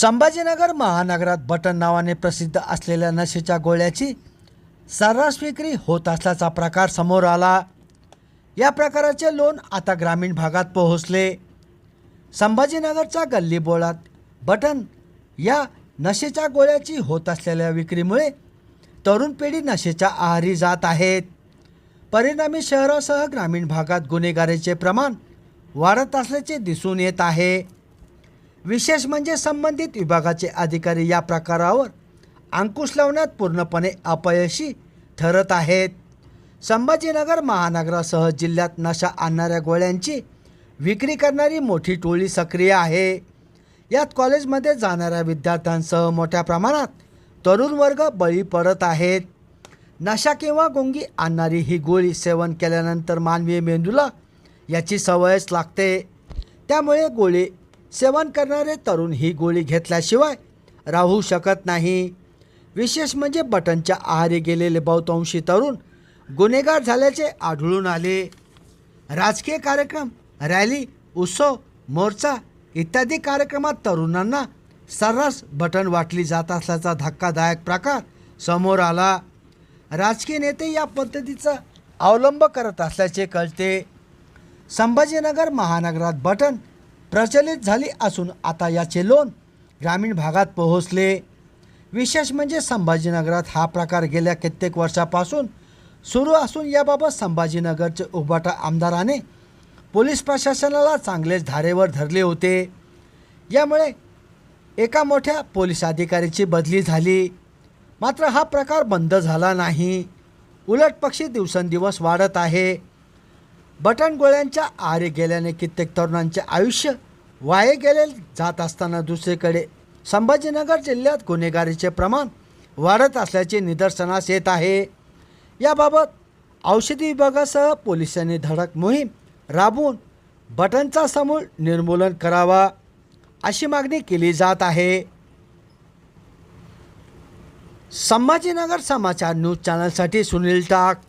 Sambhajinagar महानगरात button नावाने प्रसिद्ध असलेल्या नशेच्या गोळ्याची सर्रास विक्री होत असल्याचा प्रकार समोर आला. या प्रकाराचे लोन आता ग्रामीण भागात पोहोचले. संभाजीनगरच्या गल्लीबोळात बटन या नशेच्या गोळ्याची होत असलेल्या विक्रीमुळे तरुण पिढी नशेच्या आहारी जात आहेत. परिणामी शहरासह ग्रामीण भागात गुन्हेगारीचे प्रमाण वाढत असल्याचे दिसून येत आहे. विशेष म्हणजे संबंधित विभागाचे अधिकारी या प्रकारावर अंकुश लावण्यात पूर्णपणे अपयशी ठरत आहेत. संभाजीनगर महानगरासह जिल्ह्यात नशा आणणाऱ्या गोळ्यांची विक्री करणारी मोठी टोळी सक्रिय आहे. यात कॉलेजमध्ये जाणाऱ्या विद्यार्थ्यांसह मोठ्या प्रमाणात तरुण वर्ग बळी पडत आहेत. नशा किंवा गुंगी आणणारी ही गोळी सेवन केल्यानंतर मानवीय मेंदूला याची सवयच लागते. त्यामुळे गोळी सेवन करणारे तरुण ही गोळी घेतल्याशिवाय राहू शकत नाही. विशेष म्हणजे बटनच्या आहारी गेलेले बहुतांशी तरुण गुन्हेगार झाल्याचे आढळून आले. राजकीय कार्यक्रम रॅली उत्सव मोर्चा इत्यादी कार्यक्रमात तरुणांना सर्रास बटन वाटली जात असल्याचा धक्कादायक प्रकार समोर आला. राजकीय नेते या पद्धतीचा अवलंब करत असल्याचे कळते. संभाजीनगर महानगरात बटन प्रचलित झाली असून आता याचे लोन ग्रामीण भागात पोहोचले. विशेष म्हणजे संभाजीनगरात हा प्रकार गेल्या कित्येक वर्षापासून सुरू असून याबाबत संभाजीनगरचे उभाटा आमदाराने पोलीस प्रशासनाला चांगलेच धारेवर धरले होते. यामुळे एका मोठ्या पोलीस अधिकाऱ्याची बदली झाली. मात्र हा प्रकार बंद झाला नाही. उलट पक्षी दिवसेंदिवस वाढत आहे. बटन गोळ्यांच्या आरे गेल्याने कित्येक तरुणांचे आयुष्य वाये गेले जात असताना दुसरीकडे संभाजीनगर जिल्ह्यात गुन्हेगारीचे प्रमाण वाढत असल्याचे निदर्शनास येत आहे. याबाबत औषधी विभागासह पोलिसांनी धडक मोहीम राबवून बटनचा समूळ निर्मूलन करावा अशी मागणी केली जात आहे. संभाजीनगर समाचार न्यूज चॅनलसाठी सुनील टाक.